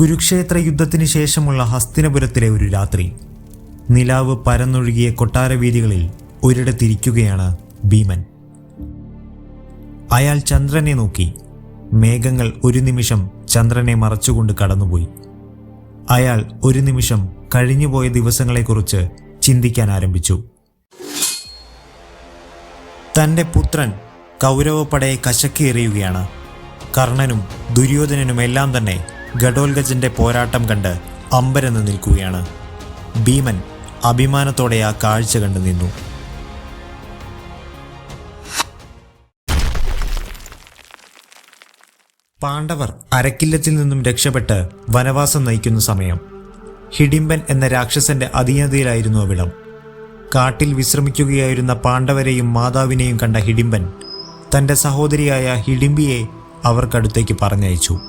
കുരുക്ഷേത്ര യുദ്ധത്തിന് ശേഷമുള്ള ഹസ്തിനപുരത്തിലെ ഒരു രാത്രി നിലാവ് പരന്നൊഴുകിയ കൊട്ടാരവീതികളിൽ ഒരിടത്തിരിക്കുകയാണ് ഭീമൻ. അയാൾ ചന്ദ്രനെ നോക്കി. മേഘങ്ങൾ ഒരു നിമിഷം ചന്ദ്രനെ മറച്ചുകൊണ്ട് കടന്നുപോയി. അയാൾ ഒരു നിമിഷം കഴിഞ്ഞുപോയ ദിവസങ്ങളെക്കുറിച്ച് ചിന്തിക്കാൻ ആരംഭിച്ചു. തന്റെ പുത്രൻ കൗരവപ്പടയെ കശക്കിയെറിയുകയാണ്. കർണനും ദുര്യോധനനും എല്ലാം തന്നെ ഘടോൽഗജന്റെ പോരാട്ടം കണ്ട് അമ്പരന്ന് നിൽക്കുകയാണ്. ഭീമൻ അഭിമാനത്തോടെ ആ കാഴ്ച കണ്ടു നിന്നു. പാണ്ഡവർ അരക്കില്ലത്തിൽ നിന്നും രക്ഷപ്പെട്ട് വനവാസം നയിക്കുന്ന സമയം. ഹിഡിംബൻ എന്ന രാക്ഷസന്റെ അധീനതയിലായിരുന്നു അവിടം. കാട്ടിൽ വിശ്രമിക്കുകയായിരുന്ന പാണ്ഡവരെയും മാതാവിനെയും കണ്ട ഹിഡിംബൻ തന്റെ സഹോദരിയായ ഹിഡിംബിയെ അവർക്കടുത്തേക്ക് പറഞ്ഞയച്ചു.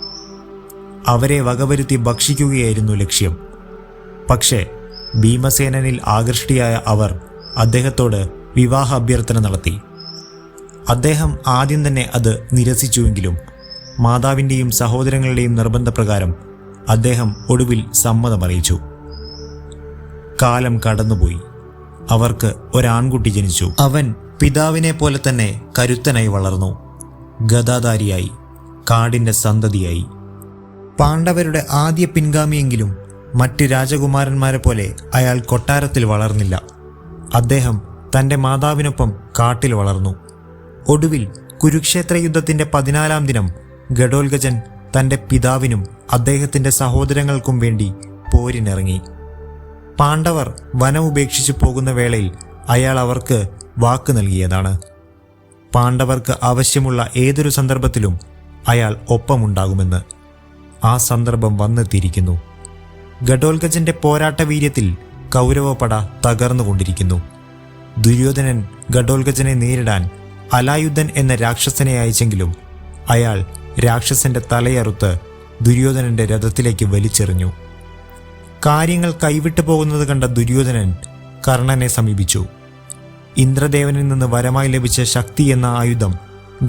അവരെ വകവരുത്തി ഭക്ഷിക്കുകയായിരുന്നു ലക്ഷ്യം. പക്ഷേ ഭീമസേനനിൽ ആകൃഷ്ടിയായ അവർ അദ്ദേഹത്തോട് വിവാഹ അഭ്യർത്ഥന നടത്തി. അദ്ദേഹം ആദ്യം തന്നെ അത് നിരസിച്ചുവെങ്കിലും മാതാവിന്റെയും സഹോദരങ്ങളുടെയും നിർബന്ധപ്രകാരം അദ്ദേഹം ഒടുവിൽ സമ്മതമറിയിച്ചു. കാലം കടന്നുപോയി. അവർക്ക് ഒരാൺകുട്ടി ജനിച്ചു. അവൻ പിതാവിനെ പോലെ തന്നെ കരുത്തനായി വളർന്നു. ഗദാധാരിയായി. കാടിന്റെ സന്തതിയായി. പാണ്ഡവരുടെ ആദ്യ പിൻഗാമിയെങ്കിലും മറ്റ് രാജകുമാരന്മാരെ പോലെ അയാൾ കൊട്ടാരത്തിൽ വളർന്നില്ല. അദ്ദേഹം തന്റെ മാതാവിനൊപ്പം കാട്ടിൽ വളർന്നു. ഒടുവിൽ കുരുക്ഷേത്ര യുദ്ധത്തിന്റെ പതിനാലാം ദിനം ഗഡോൽഗജൻ തന്റെ പിതാവിനും അദ്ദേഹത്തിന്റെ സഹോദരങ്ങൾക്കും വേണ്ടി പോരിനിറങ്ങി. പാണ്ഡവർ വനം ഉപേക്ഷിച്ചു പോകുന്ന വേളയിൽ അയാൾ അവർക്ക് വാക്ക് നൽകിയതാണ്. പാണ്ഡവർക്ക് ആവശ്യമുള്ള ഏതൊരു സന്ദർഭത്തിലും അയാൾ ഒപ്പമുണ്ടാകുമെന്ന്. ആ സന്ദർഭം വന്നെത്തിയിരിക്കുന്നു ഘടോൽഗജന്റെ പോരാട്ട വീര്യത്തിൽ കൗരവപട തകർന്നുകൊണ്ടിരിക്കുന്നു. ദുര്യോധനൻ ഘടോൽഗജനെ നേരിടാൻ അലായുധൻ എന്ന രാക്ഷസനെ അയച്ചെങ്കിലും അയാൾ രാക്ഷസന്റെ തലയറുത്ത് ദുര്യോധനന്റെ രഥത്തിലേക്ക് വലിച്ചെറിഞ്ഞു. കാര്യങ്ങൾ കൈവിട്ടു പോകുന്നത് കണ്ട ദുര്യോധനൻ കർണനെ സമീപിച്ചു. ഇന്ദ്രദേവനിൽ നിന്ന് വരമായി ലഭിച്ച ശക്തി എന്ന ആയുധം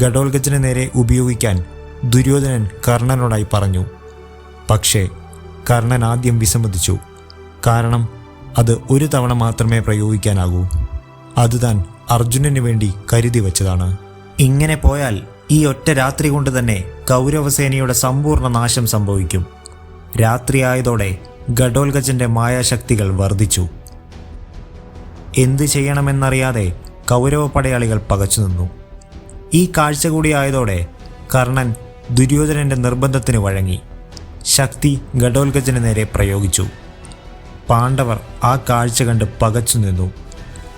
ഘടോൽഗജന് നേരെ ഉപയോഗിക്കാൻ ദുര്യോധനൻ കർണനോടായി പറഞ്ഞു. പക്ഷേ കർണൻ ആദ്യം വിസമ്മതിച്ചു. കാരണം അത് ഒരു തവണ മാത്രമേ പ്രയോഗിക്കാനാകൂ. അത് താൻ അർജുനന് വേണ്ടി കരുതി വച്ചതാണ്. ഇങ്ങനെ പോയാൽ ഈ ഒറ്റ രാത്രി കൊണ്ട് തന്നെ കൗരവസേനയുടെ സമ്പൂർണ നാശം സംഭവിക്കും. രാത്രിയായതോടെ ഘടോൽഗജന്റെ മായാശക്തികൾ വർദ്ധിച്ചു. എന്ത് ചെയ്യണമെന്നറിയാതെ കൗരവ പടയാളികൾ പകച്ചു നിന്നു. ഈ കാഴ്ച കൂടി ആയതോടെ കർണൻ ദുര്യോധനന്റെ നിർബന്ധത്തിന് വഴങ്ങി. ശക്തി ഘടോൽഗജന് നേരെ പ്രയോഗിച്ചു. പാണ്ഡവർ ആ കാഴ്ച കണ്ട് പകച്ചു നിന്നു.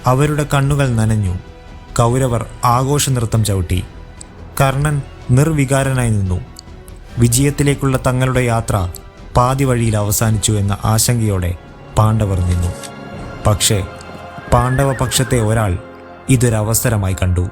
അവരുടെ കണ്ണുകൾ നനഞ്ഞു. കൗരവർ ആഘോഷ നൃത്തം ചവിട്ടി. കർണൻ നിർവികാരനായി നിന്നു. വിജയത്തിലേക്കുള്ള തങ്ങളുടെ യാത്ര പാതി വഴിയിൽ അവസാനിച്ചു എന്ന ആശങ്കയോടെ പാണ്ഡവർ നിന്നു. പക്ഷേ പാണ്ഡവ പക്ഷത്തെ ഒരാൾ ഇതൊരവസരമായി കണ്ടു.